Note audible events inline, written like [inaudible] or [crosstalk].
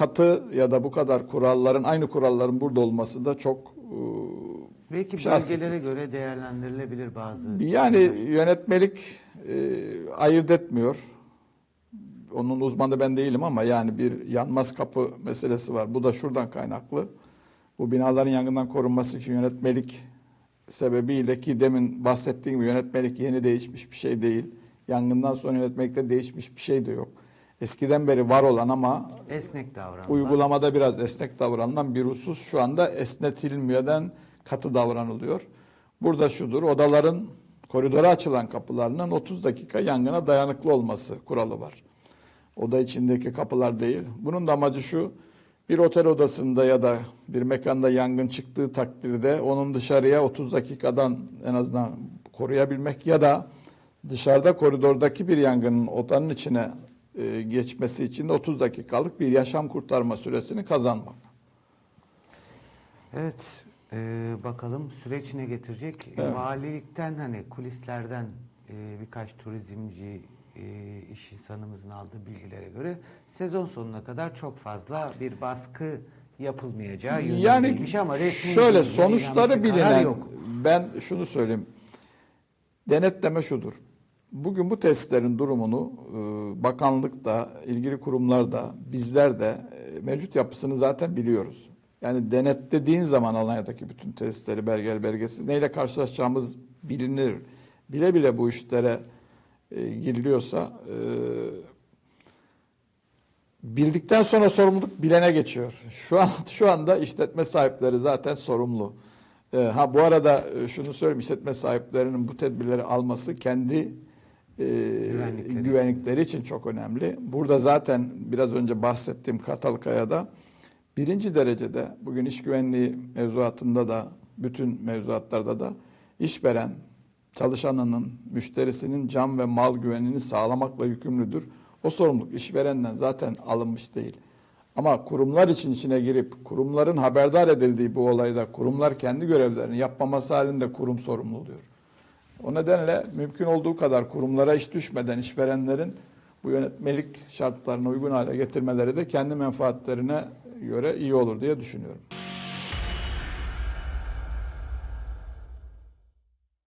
katı ya da bu kadar kuralların aynı kuralların burada olması da çok e, Belki Şahsi bölgelere göre değerlendirilebilir bazı. yani yönetmelik e, ayırt etmiyor. Onun uzmanı ben değilim ama yani bir yanmaz kapı meselesi var. Bu da şuradan kaynaklı. Bu binaların yangından korunması için yönetmelik sebebiyle ki demin bahsettiğim gibi yönetmelik yeni değişmiş bir şey değil. Yangından sonra yönetmelikte değişmiş bir şey de yok. Eskiden beri var olan ama Esnek davranma. uygulamada biraz esnek davranılan bir husus şu anda esnetilmeden katı davranılıyor. Burada şudur, odaların koridora açılan kapılarının 30 dakika yangına dayanıklı olması kuralı var. Oda içindeki kapılar değil. Bunun da amacı şu, bir otel odasında ya da bir mekanda yangın çıktığı takdirde onun dışarıya 30 dakikadan en azından koruyabilmek ya da dışarıda koridordaki bir yangının odanın içine e, geçmesi için de 30 dakikalık bir yaşam kurtarma süresini kazanmak. Evet, e, bakalım süreç ne getirecek? E, Evet. Valilikten hani kulislerden e, birkaç turizmci e, iş insanımızın aldığı bilgilere göre sezon sonuna kadar çok fazla bir baskı yapılmayacağı Yani yönündeymiş ama resmi şöyle sonuçları bilinen yok. ben şunu söyleyeyim. Denetleme şudur. Bugün bu testlerin durumunu e, bakanlık da, ilgili kurumlar da, bizler de e, mevcut yapısını zaten biliyoruz. Yani denetlediğin zaman Alanya'daki bütün testleri belgeli belgesiz neyle karşılaşacağımız bilinir. Bile bile bu işlere e, giriliyorsa bildikten sonra sorumluluk bilene geçiyor. Şu an [laughs] şu anda işletme sahipleri zaten sorumlu. Ha bu arada şunu söyleyeyim işletme sahiplerinin bu tedbirleri alması kendi e, Güvenlikleri. güvenlikleri için çok önemli. Burada zaten biraz önce bahsettiğim Kartalkaya'da birinci derecede bugün iş güvenliği mevzuatında da bütün mevzuatlarda da işveren çalışanının, müşterisinin can ve mal güvenliğini sağlamakla yükümlüdür. O sorumluluk işverenden zaten alınmış değil. Ama kurumlar için içine girip kurumların haberdar edildiği bu olayda kurumlar kendi görevlerini yapmaması halinde kurum sorumlu oluyor. O nedenle mümkün olduğu kadar kurumlara iş düşmeden işverenlerin bu yönetmelik şartlarına uygun hale getirmeleri de kendi menfaatlerine göre iyi olur diye düşünüyorum.